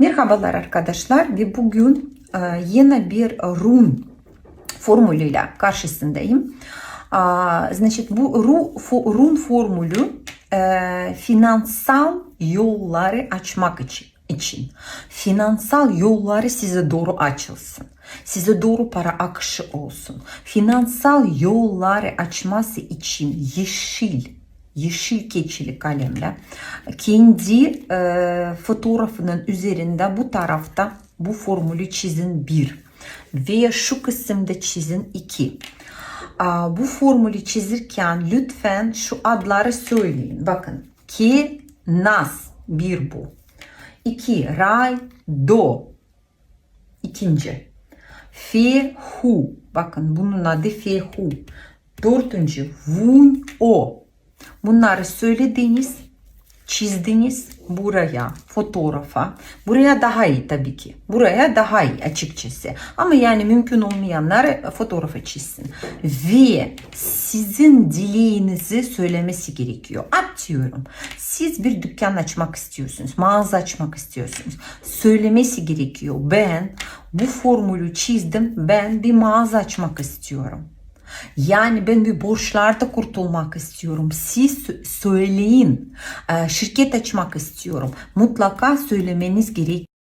Merhabalar arkadaşlar ve bugün e, yine bir run formülüyle karşısındayım. Aa, Значит, bu ru- fo- run formülü e, finansal yolları açmak için için. Finansal yolları size doğru açılsın. Size doğru para akışı olsun. Finansal yolları açması için yeşil yeşil keçili kalemle kendi e, fotoğrafının üzerinde bu tarafta bu formülü çizin bir ve şu kısımda çizin iki. Aa, bu formülü çizirken lütfen şu adları söyleyin. Bakın ki nas bir bu. İki ray do ikinci. Fe hu bakın bunun adı fe hu. Dördüncü vun o. Bunları söylediniz, çizdiniz buraya fotoğrafa. Buraya daha iyi tabii ki. Buraya daha iyi açıkçası. Ama yani mümkün olmayanlar fotoğrafa çizsin. Ve sizin dileğinizi söylemesi gerekiyor. Atıyorum. Siz bir dükkan açmak istiyorsunuz. Mağaza açmak istiyorsunuz. Söylemesi gerekiyor. Ben bu formülü çizdim. Ben bir mağaza açmak istiyorum. Yani ben bir borçlarda kurtulmak istiyorum. Siz sö- söyleyin. Ee, Şirket açmak istiyorum. Mutlaka söylemeniz gerek.